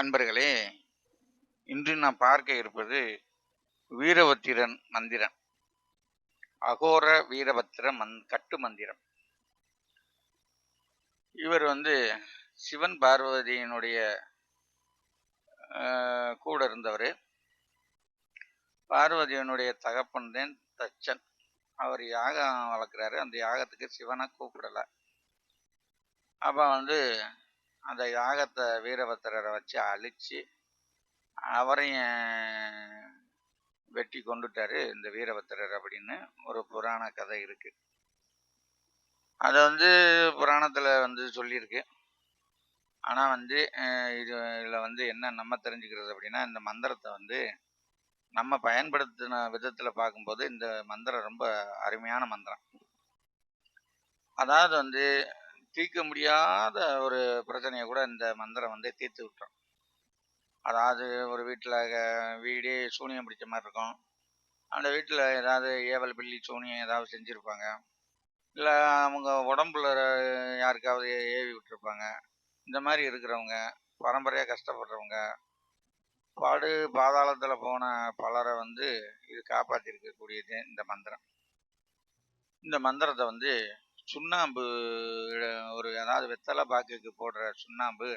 நண்பர்களே இன்று நாம் பார்க்க இருப்பது வீரபத்திரன் மந்திரம். அகோர வீரபத்திர மந் கட்டு மந்திரம். இவர் வந்து சிவன் பார்வதியினுடைய கூட இருந்தவர். பார்வதியினுடைய தகப்பன் தான் தச்சன். அவர் யாகம் வளர்க்குறாரு. அந்த யாகத்துக்கு சிவனை கூப்பிடலை. அப்போ வந்து அந்த யாகத்தை வீரபத்திரரை வச்சு அழித்து அவரையும் வெட்டி கொண்டுட்டாரு இந்த வீரபத்திரர் அப்படின்னு ஒரு புராண கதை இருக்குது அதை வந்து புராணத்தில் வந்து சொல்லியிருக்கு. ஆனால் வந்து இது இதில் வந்து என்ன நம்ம தெரிஞ்சுக்கிறது அப்படின்னா இந்த மந்திரத்தை வந்து நம்ம பயன்படுத்தின விதத்தில் பார்க்கும்போது இந்த மந்திரம் ரொம்ப அருமையான மந்திரம். அதாவது வந்து தீர்க்க முடியாத ஒரு பிரச்சனையை கூட இந்த மந்திரம் வந்து தீர்த்து விட்டுரும் அதாவது ஒரு வீட்டில் வீடே சூனியம் பிடிச்ச மாதிரி இருக்கும். அந்த வீட்டில் ஏதாவது ஏவல் பில்லி சூனியம் ஏதாவது செஞ்சுருப்பாங்க. இல்லை அவங்க உடம்புல யாருக்காவது ஏவி விட்டுருப்பாங்க. இந்த மாதிரி இருக்கிறவங்க பரம்பரையாக கஷ்டப்படுறவங்க பாடு பாதாளத்தில் போன பலரை வந்து இது காப்பாற்றிருக்கக்கூடியது இந்த மந்திரம். இந்த மந்திரத்தை வந்து சுண்ணாம்பு ஒரு அதாவது வெத்தலை பாக்குக்கு போடுற சுண்ணாம்பு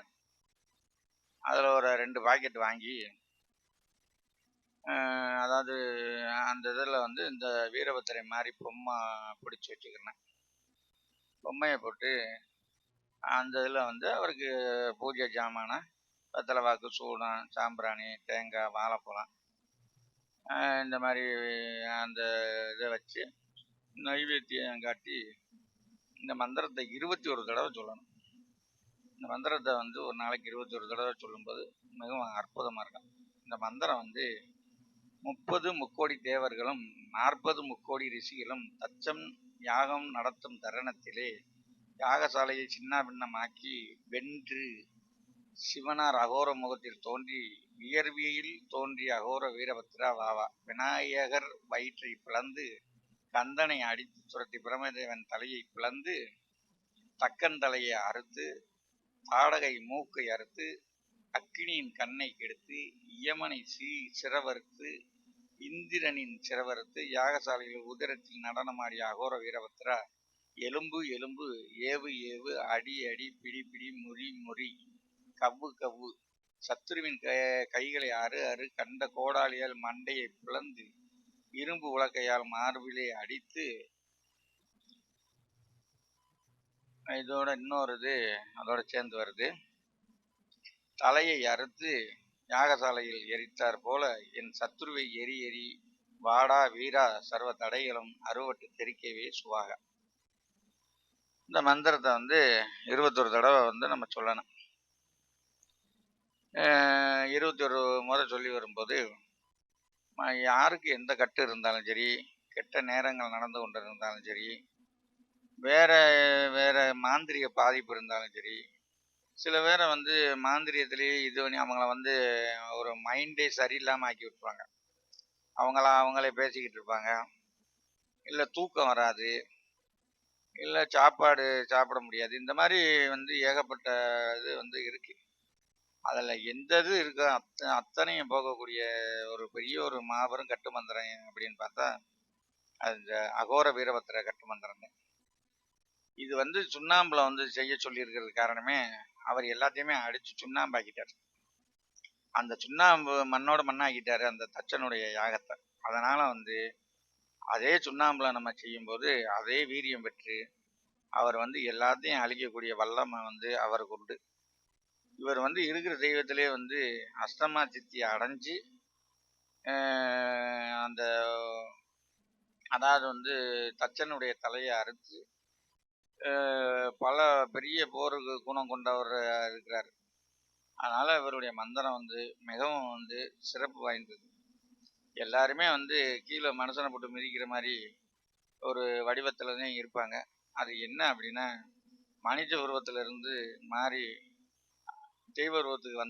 அதில் ஒரு ரெண்டு பாக்கெட் வாங்கி அதாவது அந்த இதில் வந்து இந்த வீரபத்திரை மாதிரி பொம்மை பிடிச்சி வச்சுக்கிறேன். பொம்மையை போட்டு அந்த இதில் வந்து அவருக்கு பூஜை ஜாமான வெத்தலைவாக்கு சூடம் சாம்பிராணி தேங்காய் வாழைப்பழம் இந்த மாதிரி அந்த இதை வச்சு நைவேத்தியம் காட்டி இந்த மந்திரத்தை இருபத்தி ஒரு தடவை சொல்லணும். இந்த மந்திரத்தை வந்து ஒரு நாளைக்கு இருபத்தி ஒரு தடவை சொல்லும்போது மிகவும் அற்புதமாக இருக்கும். இந்த மந்திரம் வந்து முப்பது முக்கோடி தேவர்களும் நாற்பது முக்கோடி ரிஷிகளும் தச்சம் யாகம் நடத்தும் தருணத்திலே யாகசாலையை சின்னாபின்னமாக்கி வென்று சிவனார் அகோர முகத்தில் தோன்றி வியர்வியில் தோன்றிய அகோர வீரபத்ரா வாவா. விநாயகர் வயிற்றை பிளந்து கந்தனை அடித்து துரத்தி பிரமதேவன் தலையை பிளந்து தக்கன் தலையை அறுத்து தாடகை மூக்கை அறுத்து அக்கினியின் கண்ணை கெடுத்து யமனை சீ சிறவறுத்து இந்திரனின் சிறவறுத்து யாகசாலையில் உதிரத்தில் நடனமாடிய அகோர வீரபத்ரா எலும்பு எலும்பு ஏவு ஏவு அடி அடி பிடி பிடி முறி முறி கவ்வு கவ்வு. சத்துருவின் க- கைகளை அறு அறு கண்ட கோடாலியால் மண்டையை பிளந்து இரும்பு உலக்கையால் மார்பிலே அடித்து இதோட இன்னொரு இது அதோட சேர்ந்து வருது. தலையை அறுத்து யாகசாலையில் எரித்தார் போல என் சத்துருவை எரி எரி வாடா வீரா சர்வ தடைகளும் அறுவட்டு தெரிக்கவே சுவாக. இந்த மந்திரத்தை வந்து இருபத்தொரு தடவை வந்து நம்ம சொல்லணும். அஹ் இருபத்தி ஒரு முறை சொல்லி வரும்போது யாருக்கு எந்த கட்டு இருந்தாலும் சரி கெட்ட நேரங்கள் நடந்து கொண்டு இருந்தாலும் சரி வேறு வேறு மாந்திரிக பாதிப்பு இருந்தாலும் சரி சில பேரை வந்து மாந்திரியத்திலேயே இது பண்ணி அவங்கள வந்து ஒரு மைண்டே சரியில்லாமல் ஆக்கி விட்ருவாங்க அவங்கள அவங்களே பேசிக்கிட்டு இருப்பாங்க. இல்லை தூக்கம் வராது. இல்லை சாப்பாடு சாப்பிட முடியாது. இந்த மாதிரி வந்து ஏகப்பட்ட இது வந்து இருக்கு. அதில் எந்த இது இருக்கோ? அத்த அத்தனையும் போகக்கூடிய ஒரு பெரிய ஒரு மாபெரும் கட்டு மந்திரம் அப்படின்னு பார்த்தா அந்த அகோர வீரபத்திர கட்டு மந்திரம் இது வந்து சுண்ணாம்புல வந்து செய்ய சொல்லியிருக்கிறது காரணமே அவர் எல்லாத்தையுமே அடித்து சுண்ணாம்பாக்கிட்டார். அந்த சுண்ணாம்பு மண்ணோட மண்ணாக்கிட்டாரு அந்த தச்சனுடைய யாகத்தை. அதனால வந்து அதே சுண்ணாம்புல நம்ம செய்யும்போது அதே வீரியம் பெற்று அவர் வந்து எல்லாத்தையும் அழிக்கக்கூடிய வல்லமை வந்து அவருக்கு உண்டு. இவர் வந்து இருக்கிற தெய்வத்திலே வந்து அஷ்டமா சித்தி அடைஞ்சு அந்த அதாவது வந்து தச்சனுடைய தலையை அறுத்து பல பெரிய போருக்கு குணம் கொண்டவர் இருக்கிறார். அதனால் இவருடைய மந்திரம் வந்து மிகவும் வந்து சிறப்பு வாய்ந்தது. எல்லாருமே வந்து கீழே மனுஷனை போட்டு மிதிக்கிற மாதிரி ஒரு வடிவத்தில் தான் இருப்பாங்க. அது என்ன அப்படின்னா மனித உருவத்திலிருந்து மாறி தெய்வ உருவத்துக்கு வந்து